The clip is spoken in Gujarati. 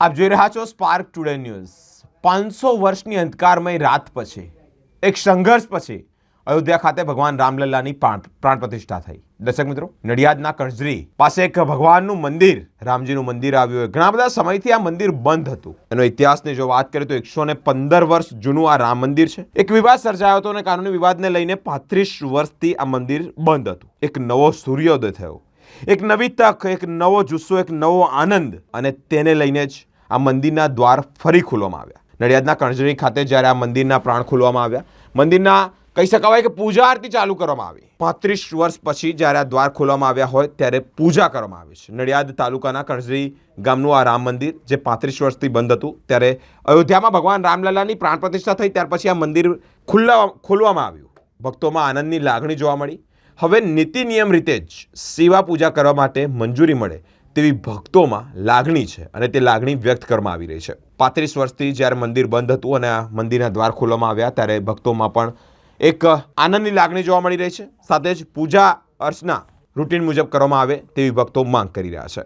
આપ જોઈ રહ્યા છો સ્પાર્ક ટુડે ન્યૂઝ પાંચસો વર્ષની અંધકારમય રાત પછી, એક સંઘર્ષ પછી, અયોધ્યા ખાતે ભગવાન રામલલ્લાની પ્રાણ પ્રતિષ્ઠા થઈ. દર્શક મિત્રો, નડિયાદના કણજરી પાસે એક ભગવાનનું મંદિર, રામજીનું મંદિર આવ્યું હોય. ઘણા બધા સમયથી આ મંદિર બંધ હતું. એનો ઇતિહાસની જો વાત કરીએ તો એકસો ને પંદર વર્ષ જૂનું આ રામ મંદિર છે. એક વિવાદ સર્જાયો હતો અને કાનૂની વિવાદને લઈને પાંત્રીસ વર્ષથી આ મંદિર બંધ હતું. એક નવો સૂર્યોદય થયો. એક નવી તક, એક નવો જુસ્સો, એક નવો આનંદ અને તેને લઈને જ આ મંદિરના દ્વાર ફરી ખોલવામાં આવ્યા. નડિયાદના કણજરી ખાતે જ્યારે આ મંદિરના પ્રાણ ખોલવામાં આવ્યા, મંદિરના કહી શકાવાય કે પૂજા આરતી ચાલુ કરવામાં આવી. પાંત્રીસ વર્ષ પછી જ્યારે આ દ્વાર ખોલવામાં આવ્યા હોય ત્યારે પૂજા કરવામાં આવી છે. નડિયાદ તાલુકાના કણજરી ગામનું આ રામ મંદિર જે પાંત્રીસ વર્ષથી બંધ હતું, ત્યારે અયોધ્યામાં ભગવાન રામલલ્લાની પ્રાણ પ્રતિષ્ઠા થઈ, ત્યાર પછી આ મંદિર ખુલ્લા, ખોલવામાં આવ્યું. ભક્તોમાં આનંદની લાગણી જોવા મળી. હવે નીતિ નિયમ રીતે જ સેવા પૂજા કરવા માટે મંજૂરી મળે તેવી ભક્તોમાં લાગણી છે અને તે લાગણી વ્યક્ત કરવામાં આવી રહી છે. પાંત્રીસ વર્ષથી જ્યારે મંદિર બંધ હતું અને આ મંદિરના દ્વાર ખોલવામાં આવ્યા ત્યારે ભક્તોમાં પણ એક આનંદની લાગણી જોવા મળી રહી છે. સાથે જ પૂજા અર્ચના રૂટીન મુજબ કરવામાં આવે તેવી ભક્તો માંગ કરી રહ્યા છે.